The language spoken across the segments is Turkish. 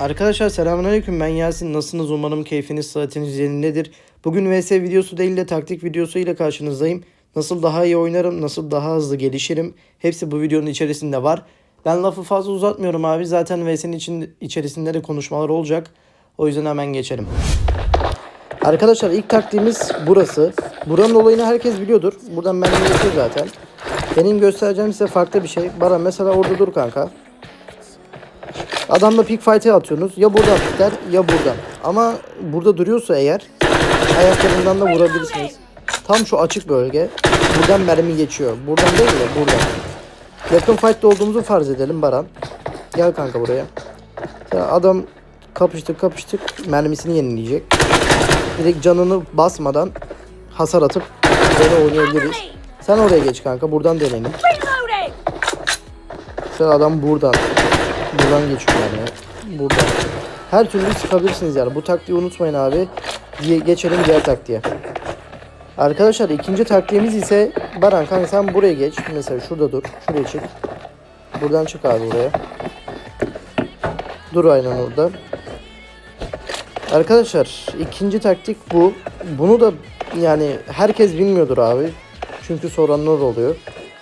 Arkadaşlar selamünaleyküm ben Yasin. Nasılsınız? Umarım keyfiniz saatiniz yerindedir. Bugün VS videosu değil de taktik videosu ile karşınızdayım. Nasıl daha iyi oynarım, nasıl daha hızlı gelişirim. Hepsi bu videonun içerisinde var. Ben lafı fazla uzatmıyorum abi. Zaten VS'nin için, içerisinde de konuşmalar olacak. O yüzden hemen geçelim. Arkadaşlar ilk taktiğimiz burası. Buranın olayını herkes biliyordur. Buradan ben geçiyor zaten. Benim göstereceğim size farklı bir şey. Baran mesela orada dur kanka. Adamla pick fight'e atıyorsunuz. Ya buradan biter ya buradan. Ama burada duruyorsa eğer ayaklarından da vurabilirsiniz. Tam şu açık bölge. Buradan mermi geçiyor. Buradan değil de buradan. Yakın fight'te olduğumuzu farz edelim Baran. Gel kanka buraya. Ya adam kapıştık kapıştık mermisini yenileyecek. Direkt canını basmadan hasar atıp böyle oynayabiliriz. Sen oraya geç kanka. Buradan deneyelim. Mesela adam buradan. Buradan geçiyor yani. Buradan. Her türlü sıkabilirsiniz yani. Bu taktiği unutmayın abi. Diye geçelim diğer taktiğe. Arkadaşlar ikinci taktiğimiz ise Baran kanka sen buraya geç. Mesela şurada dur. Şuraya çık. Buradan çık abi buraya. Dur aynen orada. Arkadaşlar ikinci taktik bu. Bunu da yani herkes bilmiyordur abi. Çünkü soranlar oluyor.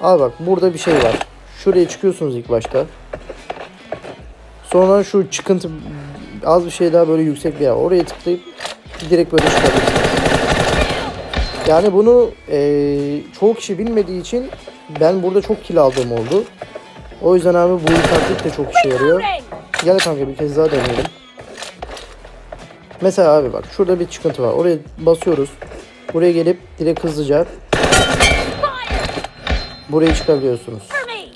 Abi bak burada bir şey var. Şuraya çıkıyorsunuz ilk başta. Sonra şu çıkıntı az bir şey daha böyle yüksek bir yer. Oraya tıklayıp direkt böyle çıkabilirsiniz. Yani bunu eee çoğu kişi bilmediği için ben burada çok kill aldığım oldu. O yüzden abi bu taktik de çok işe yarıyor. Gel kanka bir kez daha deneyelim. Mesela abi bak şurada bir çıkıntı var. Oraya basıyoruz. Buraya gelip direkt hızlıca buraya çıkabiliyorsunuz.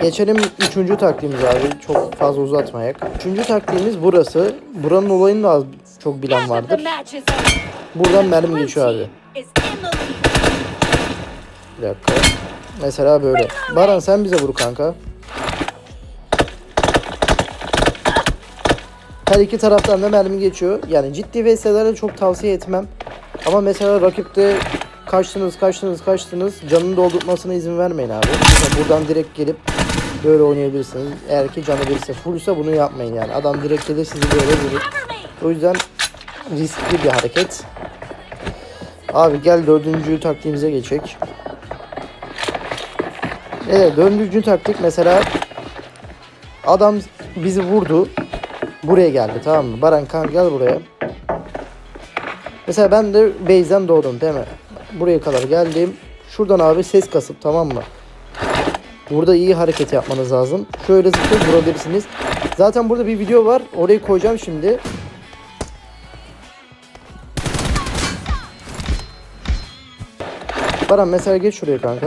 Geçelim üçüncü taktiğimiz abi. Çok fazla uzatmayak. Üçüncü taktiğimiz burası. Buranın olayını da az çok bilen vardır. Buradan mermi geçiyor abi. Bir dakika. Mesela böyle. Baran sen bize vur kanka. Her iki taraftan da mermi geçiyor. Yani ciddi VS'lere çok tavsiye etmem. Ama mesela rakipte kaçtınız kaçtınız kaçtınız canını doldurmasına izin vermeyin abi. Mesela buradan direkt gelip böyle oynayabilirsiniz. Eğer ki canı birisi fullsa bunu yapmayın yani. Adam direkt gelir sizi böyle vurur. O yüzden riskli bir hareket. Abi gel dördüncü taktiğimize geçecek. Evet dördüncü taktik mesela adam bizi vurdu. Buraya geldi tamam mı? Baran kan gel buraya. Mesela ben de base'den doğdum değil mi? Buraya kadar geldim. Şuradan abi ses kasıp tamam mı? Burada iyi hareket yapmanız lazım. Şöyle zıplayıp vurabilirsiniz. Zaten burada bir video var. Orayı koyacağım şimdi. Baran mesela geç şuraya kanka.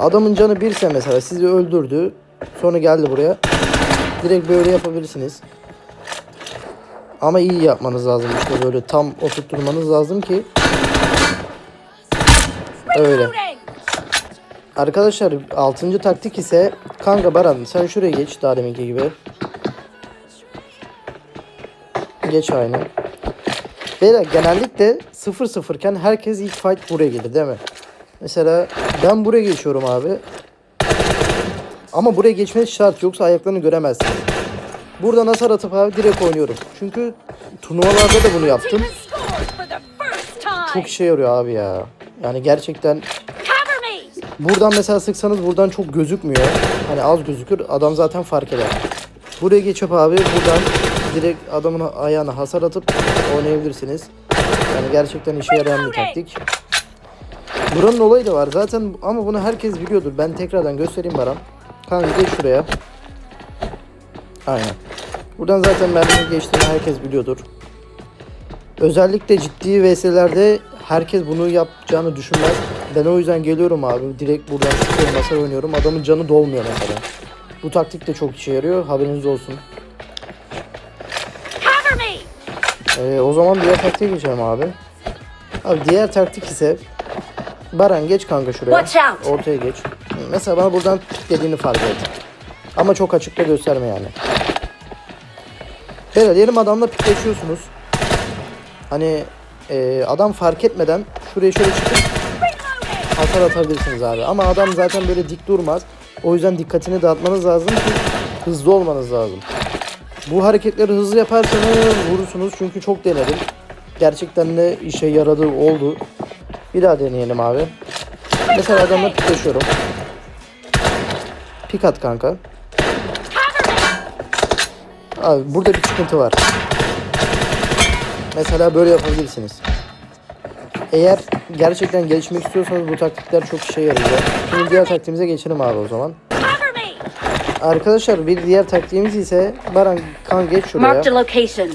Adamın canı birse mesela sizi öldürdü. Sonra geldi buraya. Direkt böyle yapabilirsiniz. Ama iyi yapmanız lazım işte böyle tam oturtturmanız lazım ki öyle. Arkadaşlar 6. taktik ise kanka Baran sen şuraya geç daha deminki gibi. Geç aynı. Beyler genellikle 0-0 iken herkes ilk fight buraya gelir değil mi? Mesela ben buraya geçiyorum abi. Ama buraya geçmeniz şart yoksa ayaklarını göremezsiniz. Buradan hasar atıp abi direkt oynuyorum. Çünkü turnuvalarda da bunu yaptım. Çok işe yarıyor abi ya. Yani gerçekten! Buradan mesela sıksanız buradan çok gözükmüyor. Hani az gözükür. Adam zaten fark eder. Buraya geçip abi buradan direkt adamın ayağına hasar atıp oynayabilirsiniz. Yani gerçekten işe yarayan bir taktik. Buranın olayı da var zaten ama bunu herkes biliyordur. Ben tekrardan göstereyim Baran. Kanka şuraya. Aynen. Buradan zaten mermini geçtiğini herkes biliyordur. Özellikle ciddi VS'lerde herkes bunu yapacağını düşünmez. Ben o yüzden geliyorum abi. Direkt buradan sıkıyorum, masaya oynuyorum. Adamın canı dolmuyor mesela. Bu taktik de çok işe yarıyor. Haberiniz olsun. Ee, o zaman diğer taktiğe geçelim abi. Abi diğer taktik ise Baran geç kanka şuraya. Ortaya geç. Mesela bana buradan dediğini fark et. Ama çok açıkta gösterme yani. Böyle diyelim adamla pikleşiyorsunuz. Hani e, adam fark etmeden şuraya şöyle çıkıp hasar atabilirsiniz abi. Ama adam zaten böyle dik durmaz. O yüzden dikkatini dağıtmanız lazım ki hızlı olmanız lazım. Bu hareketleri hızlı yaparsanız vurursunuz çünkü çok denedim. Gerçekten de işe yaradı oldu. Bir daha deneyelim abi. Mesela adamla pikleşiyorum. Pik at kanka. Abi burada bir sıkıntı var. Mesela böyle yapabilirsiniz. Eğer gerçekten gelişmek istiyorsanız bu taktikler çok işe yarayacak. Şimdi diğer taktiğimize geçelim abi o zaman. Arkadaşlar bir diğer taktiğimiz ise Baran kan geç şuraya. Marked a location.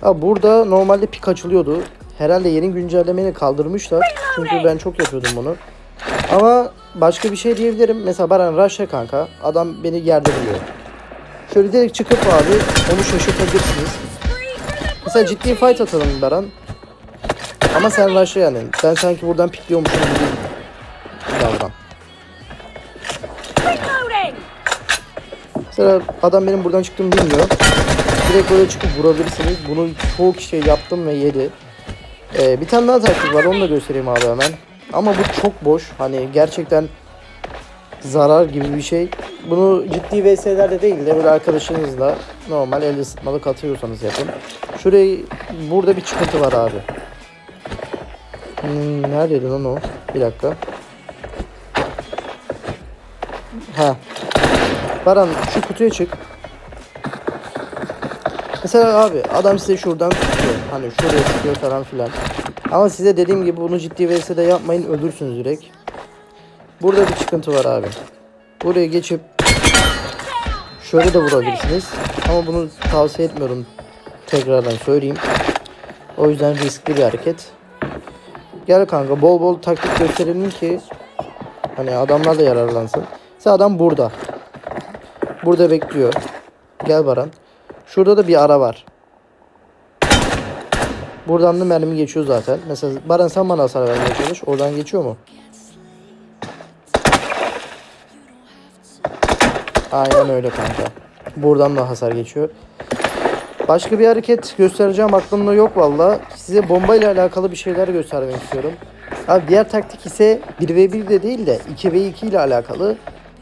Ha, burada normalde pik açılıyordu. Herhalde yeni güncellemeyi kaldırmışlar. Çünkü ben çok yapıyordum bunu. Ama başka bir şey diyebilirim. Mesela Baran Rush'a kanka. Adam beni yerde buluyor. Şöyle direkt çıkıp abi onu şaşırtabilirsiniz. Mesela ciddi fight atalım Baran. Ama sen Rush'a yani. Ben sanki buradan pikliyormuşum gibi davran. Mesela adam benim buradan çıktığımı bilmiyor. Direkt böyle çıkıp vurabilirsiniz. Bunu çoğu kişiye yaptım ve yedi. Ee, bir tane daha taktik var onu da göstereyim abi hemen. Ama bu çok boş. Hani gerçekten zarar gibi bir şey. Bunu ciddi VS'lerde değil de böyle arkadaşınızla normal el ısıtmalık atıyorsanız yapın. Şurayı burada bir çıkıntı var abi. Hmm, neredeydi lan o? Bir dakika. Ha. Baran şu kutuya çık. Mesela abi adam size şuradan tutuyor. Hani şuraya tutuyor falan filan. Ama size dediğim gibi bunu ciddi VS'de yapmayın ölürsünüz direkt. Burada bir çıkıntı var abi. Buraya geçip şöyle de vurabilirsiniz. Ama bunu tavsiye etmiyorum. Tekrardan söyleyeyim. O yüzden riskli bir hareket. Gel kanka bol bol taktik gösterelim ki hani adamlar da yararlansın. Mesela adam burada. Burada bekliyor. Gel Baran. Şurada da bir ara var. Buradan da mermi geçiyor zaten. Mesela Baran sen bana hasar vermeye çalış. Oradan geçiyor mu? Aynen öyle kanka. Buradan da hasar geçiyor. Başka bir hareket göstereceğim aklımda yok valla. Size bombayla alakalı bir şeyler göstermek istiyorum. Abi diğer taktik ise 1v1 de değil de 2v2 ile alakalı.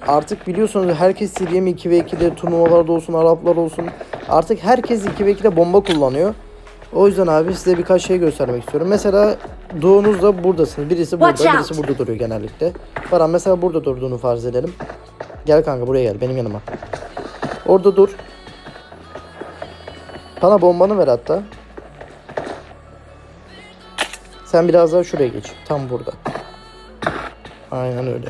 Artık biliyorsunuz herkes CDM 2v2'de turnuvalarda olsun, Araplar olsun. Artık herkes 2v2'de bomba kullanıyor. O yüzden abi size birkaç şey göstermek istiyorum. Mesela doğunuzda buradasınız. Birisi burada, birisi burada duruyor genellikle. Baran mesela burada durduğunu farz edelim. Gel kanka buraya gel benim yanıma. Orada dur. Bana bombanı ver hatta. Sen biraz daha şuraya geç. Tam burada. Aynen öyle.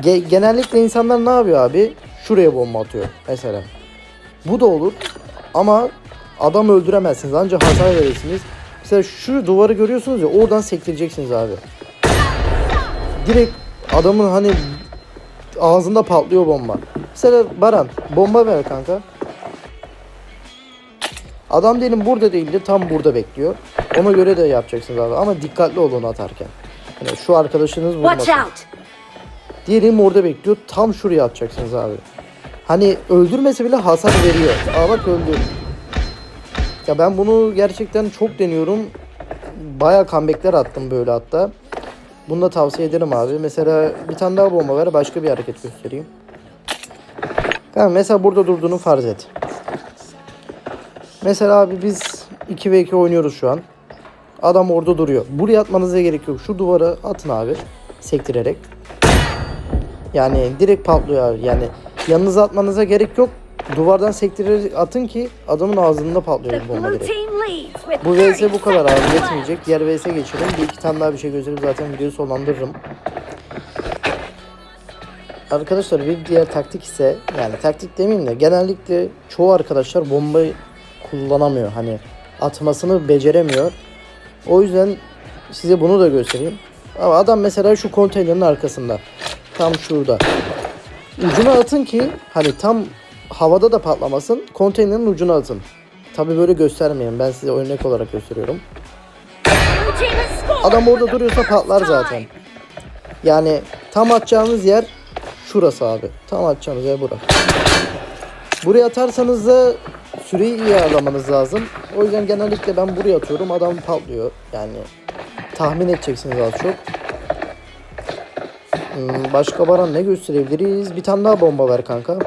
Ge- genellikle insanlar ne yapıyor abi? Şuraya bomba atıyor mesela. Bu da olur ama adam öldüremezsiniz. Ancak hasar verirsiniz. Mesela şu duvarı görüyorsunuz ya oradan sektireceksiniz abi. Direkt adamın hani ağzında patlıyor bomba. Mesela Baran bomba ver kanka. Adam diyelim burada değildi tam burada bekliyor. Ona göre de yapacaksınız abi ama dikkatli olun atarken. Yani şu arkadaşınız vurmasın. Diyelim orada bekliyor tam şuraya atacaksınız abi. Hani öldürmese bile hasar veriyor. Aa bak öldü. Ya ben bunu gerçekten çok deniyorum. Baya comebackler attım böyle hatta. Bunu da tavsiye ederim abi. Mesela bir tane daha bomba ver başka bir hareket göstereyim. Tamam mesela burada durduğunu farz et. Mesela abi biz 2 ve 2 oynuyoruz şu an. Adam orada duruyor. Buraya atmanıza gerek yok. Şu duvara atın abi. Sektirerek. Yani direkt patlıyor abi. Yani yanınıza atmanıza gerek yok. Duvardan sektirerek atın ki adamın ağzında patlıyor bomba direkt. Bu 30 vs bu kadar abi yetmeyecek. Diğer vs geçelim. Bir iki tane daha bir şey gösterip zaten videoyu sonlandırırım. Arkadaşlar bir diğer taktik ise yani taktik demeyeyim de genellikle çoğu arkadaşlar bombayı kullanamıyor. Hani atmasını beceremiyor. O yüzden size bunu da göstereyim. Ama adam mesela şu konteynerin arkasında. Tam şurada. Ucuna atın ki hani tam havada da patlamasın. Konteynerin ucuna atın. Tabi böyle göstermeyin. Ben size örnek olarak gösteriyorum. Adam orada duruyorsa patlar zaten. Yani tam atacağınız yer şurası abi. Tam atacağınız yer bura. Buraya atarsanız da süreyi iyi ayarlamanız lazım. O yüzden genellikle ben buraya atıyorum. Adam patlıyor. Yani tahmin edeceksiniz az çok. Hmm, Başka Baran ne gösterebiliriz? Bir tane daha bomba ver kanka.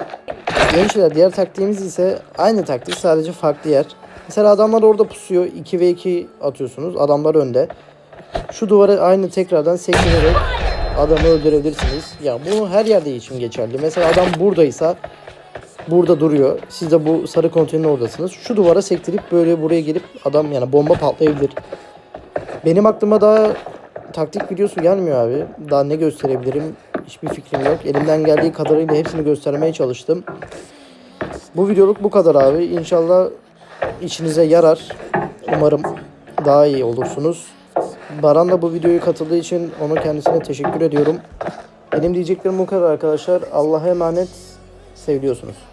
Gençler diğer taktiğimiz ise aynı taktik sadece farklı yer. Mesela adamlar orada pusuyor. 2 ve 2 atıyorsunuz. Adamlar önde. Şu duvara aynı tekrardan sektirerek adamı öldürebilirsiniz. Ya bunu her yerde için geçerli. Mesela adam buradaysa burada duruyor. Siz de bu sarı konteynerin oradasınız. Şu duvara sektirip böyle buraya gelip adam yani bomba patlayabilir. Benim aklıma daha taktik videosu gelmiyor abi. Daha ne gösterebilirim hiçbir fikrim yok. Elimden geldiği kadarıyla hepsini göstermeye çalıştım. Bu videoluk bu kadar abi. İnşallah işinize yarar. Umarım daha iyi olursunuz. Baran da bu videoyu katıldığı için onu kendisine teşekkür ediyorum. Benim diyeceklerim bu kadar arkadaşlar. Allah'a emanet. Seviliyorsunuz.